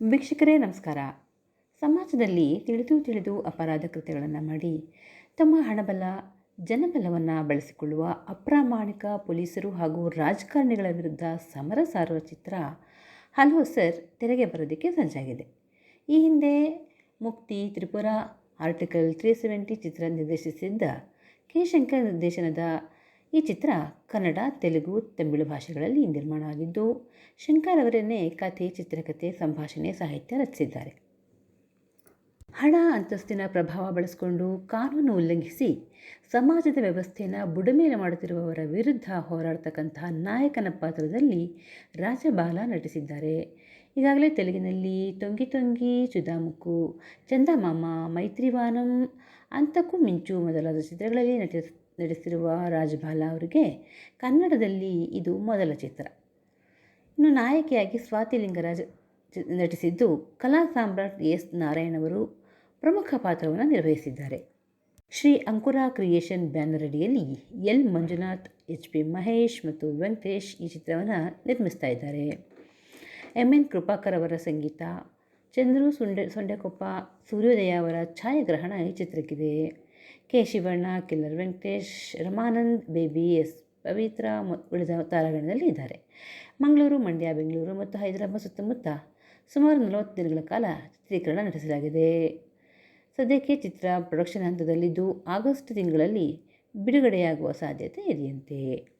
ವೀಕ್ಷಕರೇ, ನಮಸ್ಕಾರ. ಸಮಾಜದಲ್ಲಿ ತಿಳಿದು ತಿಳಿದು ಅಪರಾಧ ಕೃತ್ಯಗಳನ್ನು ಮಾಡಿ, ತಮ್ಮ ಹಣಬಲ, ಜನಬಲವನ್ನು ಬಳಸಿಕೊಳ್ಳುವ ಅಪ್ರಾಮಾಣಿಕ ಪೊಲೀಸರು ಹಾಗೂ ರಾಜಕಾರಣಿಗಳ ವಿರುದ್ಧ ಸಮರ ಸಾರುವ ಚಿತ್ರ ಹಲೋ ಸರ್, ತೆರೆಗೆ ಬರೋದಕ್ಕೆ ಸಜ್ಜಾಗಿದೆ. ಈ ಹಿಂದೆ ಮುಕ್ತಿ ತ್ರಿಪುರ ಆರ್ಟಿಕಲ್ ತ್ರೀ ಸೆವೆಂಟಿ ಚಿತ್ರ ನಿರ್ದೇಶಿಸಿದ್ದ ಕೆ. ಶಂಕರ್ ನಿರ್ದೇಶನದ ಈ ಚಿತ್ರ ಕನ್ನಡ, ತೆಲುಗು, ತಮಿಳು ಭಾಷೆಗಳಲ್ಲಿ ನಿರ್ಮಾಣ ಆಗಿದ್ದು ಶಂಕರ್ ಅವರನ್ನೇ ಕಥೆ, ಚಿತ್ರಕಥೆ, ಸಂಭಾಷಣೆ, ಸಾಹಿತ್ಯ ರಚಿಸಿದ್ದಾರೆ. ಹಣ, ಅಂತಸ್ತಿನ ಪ್ರಭಾವ ಬಳಸಿಕೊಂಡು ಕಾನೂನು ಉಲ್ಲಂಘಿಸಿ ಸಮಾಜದ ವ್ಯವಸ್ಥೆಯನ್ನು ಬುಡಮೇಲೆ ಮಾಡುತ್ತಿರುವವರ ವಿರುದ್ಧ ಹೋರಾಡ್ತಕ್ಕಂತಹ ನಾಯಕನ ಪಾತ್ರದಲ್ಲಿ ರಾಜಬಾಲ ನಟಿಸಿದ್ದಾರೆ. ಈಗಾಗಲೇ ತೆಲುಗಿನಲ್ಲಿ ತೊಂಗಿ ತೊಂಗಿ ಚುದಾಮುಕ್ಕು ಚಂದಮಾಮ, ಮೈತ್ರಿವಾನಂ, ಅಂತಕ್ಕೂ ಮಿಂಚು ಮೊದಲಾದ ಚಿತ್ರಗಳಲ್ಲಿ ನಟಿಸ್ ನಟಿಸಿರುವ ರಾಜಬಾಲ ಅವರಿಗೆ ಕನ್ನಡದಲ್ಲಿ ಇದು ಮೊದಲ ಚಿತ್ರ. ಇನ್ನು ನಾಯಕಿಯಾಗಿ ಸ್ವಾತಿ ಲಿಂಗರಾಜ್ ನಟಿಸಿದ್ದು ಕಲಾ ಸಾಮ್ರಾಟ್ ಎಸ್ ನಾರಾಯಣ್ ಅವರು ಪ್ರಮುಖ ಪಾತ್ರವನ್ನು ನಿರ್ವಹಿಸಿದ್ದಾರೆ. ಶ್ರೀ ಅಂಕುರ ಕ್ರಿಯೇಷನ್ ಬ್ಯಾನರ್ ಅಡಿಯಲ್ಲಿ L Manjunath, H P Mahesh ಮತ್ತು ವೆಂಕಟೇಶ್ ಈ ಚಿತ್ರವನ್ನು ನಿರ್ಮಿಸ್ತಾ ಇದ್ದಾರೆ. ಎಂ ಎನ್ ಕೃಪಾಕರ್ ಅವರ ಸಂಗೀತ, ಚಂದ್ರು ಸುಂಡೆ, ಸೊಂಡೆಕೊಪ್ಪ, ಸೂರ್ಯೋದಯ ಅವರ ಛಾಯಾಗ್ರಹಣ ಈ ಚಿತ್ರಕ್ಕಿದೆ. K Shivanna killer Venkatesh, Ramanand, baby, S. Pavitra ಉಳಿದ ತಾರಾಗಣದಲ್ಲಿ ಇದ್ದಾರೆ. ಮಂಗಳೂರು, ಮಂಡ್ಯ, ಬೆಂಗಳೂರು ಮತ್ತು ಹೈದರಾಬಾದ್ ಸುತ್ತಮುತ್ತ ಸುಮಾರು ನಲವತ್ತು ದಿನಗಳ ಕಾಲ ಚಿತ್ರೀಕರಣ ನಡೆಸಲಾಗಿದೆ. ಸದ್ಯಕ್ಕೆ ಚಿತ್ರ ಪ್ರೊಡಕ್ಷನ್ ಹಂತದಲ್ಲಿದ್ದು ಆಗಸ್ಟ್ ತಿಂಗಳಲ್ಲಿ ಬಿಡುಗಡೆಯಾಗುವ ಸಾಧ್ಯತೆ ಇದೆಯಂತೆ.